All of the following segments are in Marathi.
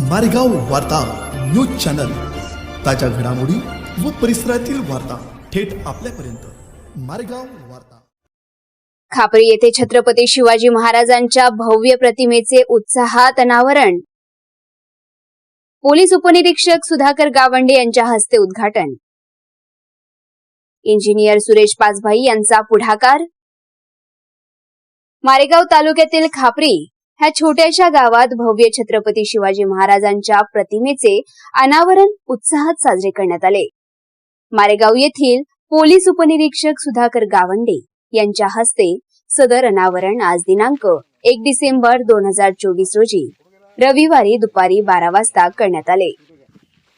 मारेगाव वार्ता न्यूज चॅनल. ताज्या घडामोडी व परिसरातील वार्ता थेट आपल्यापर्यंत. मारेगाव वार्ता. खापरी येथे छत्रपती शिवाजी महाराजांच्या भव्य प्रतिमेचे उत्साहात अनावरण. पोलीस उपनिरीक्षक सुधाकर गावंडे यांच्या हस्ते उद्घाटन. इंजिनियर सुरेश पाचभाई यांचा पुढाकार. मारेगाव तालुक्यातील खापरी ह्या छोट्याशा गावात भव्य छत्रपती शिवाजी महाराजांच्या प्रतिमेचे अनावरण उत्साहात साजरे करण्यात आले. मारेगाव येथील पोलीस उपनिरीक्षक सुधाकर गावंडे यांच्या हस्ते सदर अनावरण आज दिनांक एक डिसेंबर दोन हजार चोवीस रोजी रविवारी दुपारी बारा वाजता करण्यात आले.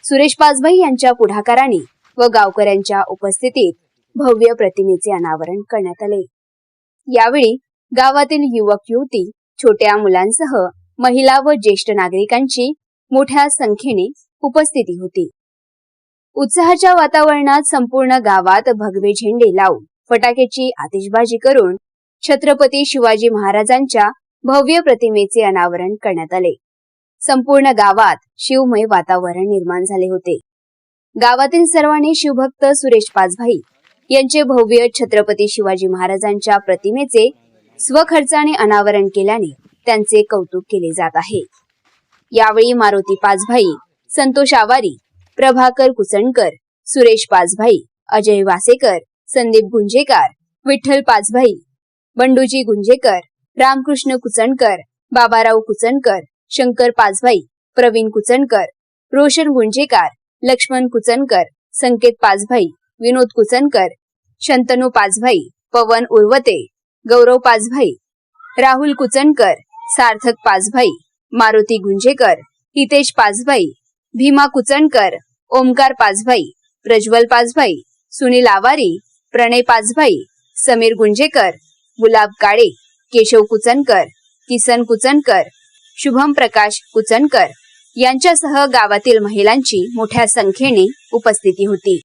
सुरेश पाचभाई यांच्या पुढाकाराने व गावकऱ्यांच्या उपस्थितीत भव्य प्रतिमेचे अनावरण करण्यात आले. यावेळी गावातील युवक युवती छोट्या मुलांसह महिला व ज्येष्ठ नागरिकांची मोठ्या संख्येने उपस्थिती होती. उत्साहाच्या वातावरणात संपूर्ण गावात भगवे झेंडे लावून फटाक्याची आतिषबाजी करून छत्रपती शिवाजी महाराजांच्या भव्य प्रतिमेचे अनावरण करण्यात आले. संपूर्ण गावात शिवमय वातावरण निर्माण झाले होते. गावातील सर्वांनी शिवभक्त सुरेश पाचभाई यांचे भव्य छत्रपती शिवाजी महाराजांच्या प्रतिमेचे स्वखर्चाने अनावरण केल्याने त्यांचे कौतुक केले जात आहे. यावेळी मारुती पाचभाई संतोष आवारी प्रभाकर कुसणकर सुरेश पाचभाई अजय वासेकर संदीप गुंजेकर विठ्ठल पाचभाई बंडूजी गुंजेकर रामकृष्ण कुचणकर बाबाराव कुचणकर शंकर पाचभाई प्रवीण कुचणकर रोशन गुंजेकर लक्ष्मण कुचणकर संकेत पाचभाई विनोद कुचणकर शंतनू पाचभाई पवन उर्वते गौरव पाचभाई राहुल कुचनकर सार्थक पाचभाई मारुती गुंजेकर हितेश पाचभाई भीमा कुचनकर ओमकार पाचभाई प्रज्वल पाचभाई सुनील आवारी प्रणय पाचभाई समीर गुंजेकर गुलाब काळे केशव कुचनकर किसन कुचनकर शुभम प्रकाश कुचनकर यांच्यासह गावातील महिलांची मोठ्या संख्येने उपस्थिती होती.